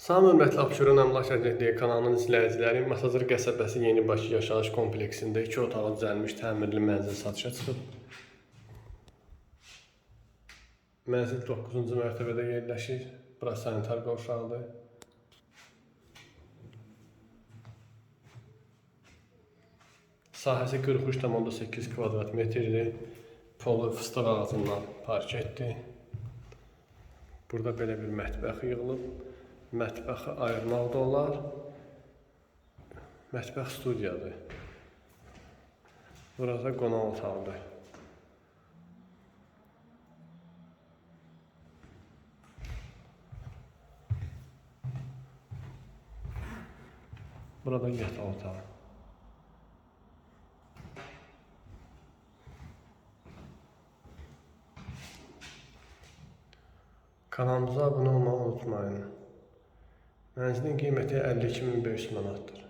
Salam hörmətli Abşeron Əmlak Agentliyi kanalının izləyiciləri, Masazır qəsəbəsi Yeni Bakı yaşayış kompleksində 2 otaqlı düzəlmiş təmirli mənzil satışa çıxıb. Mənzil 9-cu mərtəbədə yerləşir. Bura sanitar qovşağıdır. Sahəsi 43,8 kvadrat metrdir. Polu fıstıq ağacından parketdir. Burada belə bir mətbəx yığılıb. Mətbəxi ayırmaq da olar. Mətbəx studiyadır. Burada qonaq otağıdır. Burada yataq otağı. Kanalımıza abunə olmağı unutmayın. Mənzilin qiyməti 52500 manatdır.